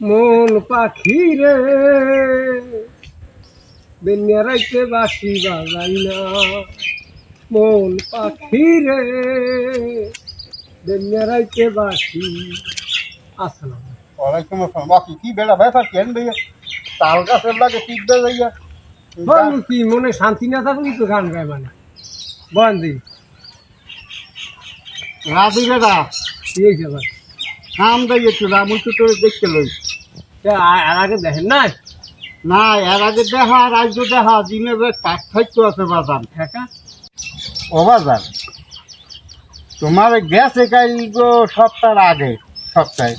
মন পাখি রে বেনিয়ারাইতে বাসি বাজাই না। মন পাখি রে বেনিয়ারাইতে বাসি। আসসালাম ওয়ালাইকুম আসসালাম। বাকি কি বেড়া ব্যাপার কেন ভাইয়া? তাল গাছের লাগে টিকবে ভাইয়া। বল কি মনে শান্তি না থাকুন তো গান গায় মানে। বলেন দি। রাধু বেড়া। কি হয়েছে আবার নাম দেয় একটু রামুল তো তোর দেখতে লই তা আ- আর আগে দেখেন না না এর আগে দেখা আর আজ দেখা দিনে বেশ পার্থক্য আছে বাজার। ঠেকা ও বাজার? তোমার গেছে কাল গো সপ্তাহ আগে সপ্তাহে।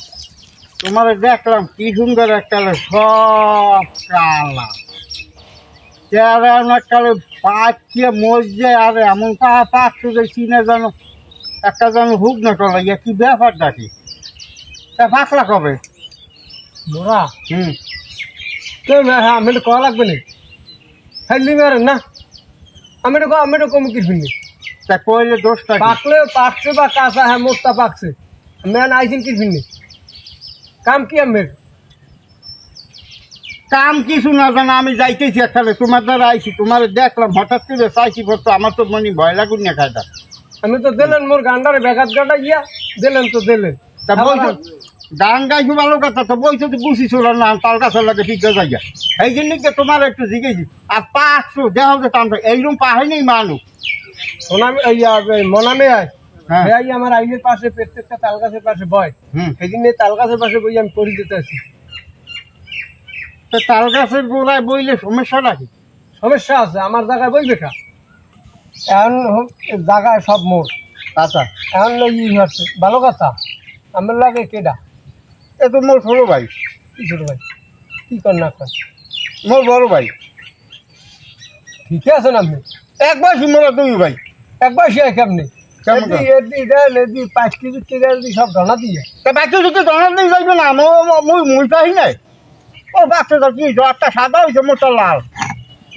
তোমার দেখলাম কি সুন্দর একটা সব কালা। চেহারা আমার কালে পাচ্ছে মজছে আর এমন পা পাচ্ছে যে চিনে যেন একটা যেন হুক না টলা ইয়ে কি ব্যাপারটা কি? তা পাকলা কবে? মোরা? হুম। তো হ্যাঁ আমি তো কয়া লাগবে না? ফেললি মারেন না। আমি তো আমি তো কম কিছু নি। তা কইলে দোষটা পাকলে পাকছে বা কাঁচা হ্যাঁ মোস্তা পাকছে। মেন আইসিন কিছু নি? কাম কি আমের কাম কিছু না জানা আমি যাইতেছি একখানে। তোমার দ্বারা আইছি তোমার দেখলাম হঠাৎ করে চাইছি বলতো আমার তো মনে ভয় লাগুন না খাইটা আমি তো দিলেন মোর গান্ডারে বেগাত গাটা গিয়া দিলেন তো দিলেন। তা বলছো গান গাইছো ভালো কথা তো বলছো তো বুঝিছিল না তাল গাছের লাগে ঠিক আছে এই জন্য কি তোমার একটু জিজ্ঞেসি আর পাঁচশো দেহ যে টান এইরকম পাহাই নেই মানুষ সোনামি ইয়া মনামে আয়। হ্যাঁ। ভাই আমার আইনের পাশে প্রত্যেকটা তাল গাছের পাশে বয়। সেদিন এই তাল গাছের পাশে বই আমি পড়ি দিতে আছি তো তাল গাছের গোড়ায় বইলে সমস্যা নাকি? সমস্যা আছে আমার জায়গায় বই বেকা এখন জায়গায় সব মোর। আচ্ছা। এখন ই হচ্ছে ভালো কথা। আমার লাগে কেডা? এ তো মোর ছোট ভাই। কি ছোট ভাই। কি কর না কর। মোর বড় ভাই। ঠিক আছে না আপনি? একবার সুন্দর দুই ভাই। একবার সে কেমনি? পাঁচ কেজি সব ধনা দিয়ে। তা যাইবে না? মুই মুইটাই নাই। ও বাচ্চাটা কি একটা সাদা হয়েছে মোটা লাল।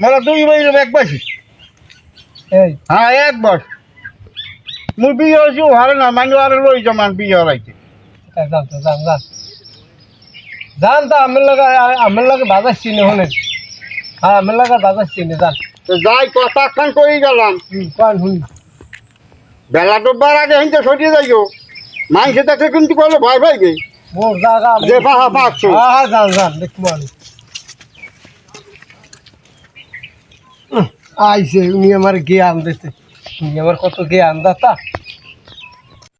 মোরা দুই ভাই এক বয়সী। এই। হ্যাঁ এক বয়স। মুই বিয়ে হয়েছি হারে না মানে আরে লই জমান বিয়ে হরাইছে যান যান যান। যান তো আমার লাগে আমার লাগে বাজার চিনে হলেন হ্যাঁ আমার লাগে বাজার চিনে যান। যাই কথা খান কই গেলাম? কোন শুনি। বেলা ডোবার আগে হিংসে সরিয়ে যাইও। মাংসে দেখে কিন্তু বলে ভয় ভাই গে। মোর জায়গা যে পাহা পাচ্ছো। হ্যাঁ হ্যাঁ যান যান আমি উহ, আইসে উনি আমার জ্ঞান দিতে উনি আমার কত জ্ঞান দাতা